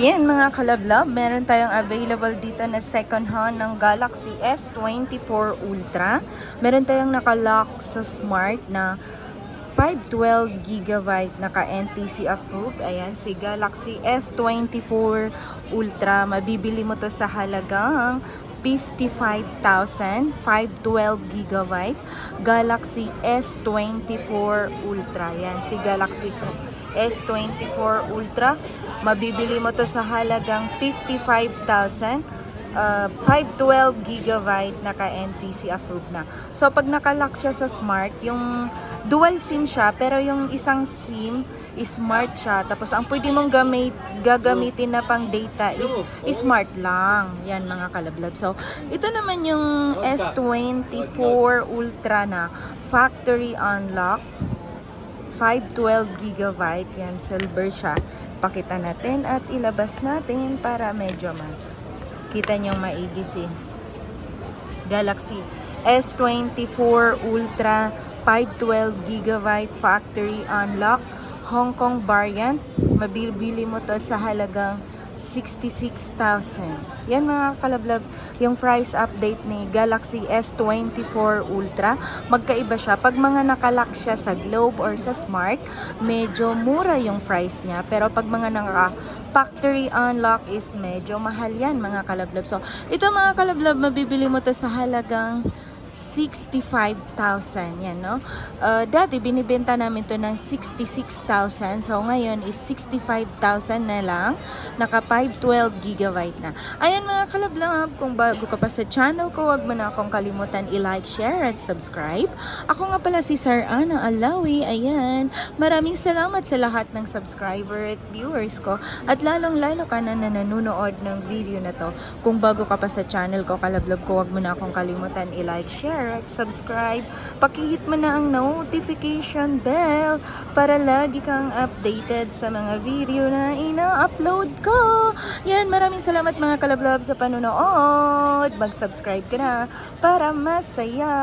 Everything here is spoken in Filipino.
Yan mga kalablab, meron tayong available dito na second hand ng Galaxy S24 Ultra. Meron tayong nakalock sa Smart na 512 gigabyte naka NTC approved. Ayan, si Galaxy S24 Ultra. Mabibili mo to sa halagang 55,000, 512 gigabyte. Galaxy S24 Ultra. Yan, si Galaxy S24 Ultra. Mabibili mo to sa halagang 55,000 uh, 512 gigabyte naka NTC approved na. So pag nakalock siya sa smart, yung dual SIM siya pero yung isang SIM is smart siya. Tapos ang pwede mong gamit gagamitin na pang data is, is smart lang. Yan mga kalablab. So ito naman yung S24 Ultra na factory unlock 512 gigabyte. Yan, silver siya. Pakita natin at ilabas natin para medyo ma kita nyo maigi si Galaxy S24 Ultra 512 gigabyte factory unlock Hong Kong variant. Mabibili mo to sa halagang 66,000. Yan mga kalablab, yung price update ni Galaxy S24 Ultra. Magkaiba siya. Pag mga nakalock siya sa Globe or sa Smart, medyo mura yung price niya. Pero pag mga naka factory unlock is medyo mahal yan mga kalablab. So, ito mga kalablab, mabibili mo to sa halagang 65,000 yan no? Uh, dati binibenta namin to ng 66,000 so ngayon is 65,000 na lang. Naka 512 gigabyte na. Ayan mga kalablab kung bago ka pa sa channel ko wag mo na akong kalimutan i-like, share at subscribe. Ako nga pala si Sir Ana Alawi. Ayan maraming salamat sa lahat ng subscriber at viewers ko. At lalong lalo ka na nanonood ng video na to. Kung bago ka pa sa channel ko kalablab ko wag mo na akong kalimutan i-like, share at subscribe. Pakihit mo na ang notification bell para lagi kang updated sa mga video na ina-upload ko. Yan, maraming salamat mga kalablab sa panonood. Mag-subscribe ka na para masaya.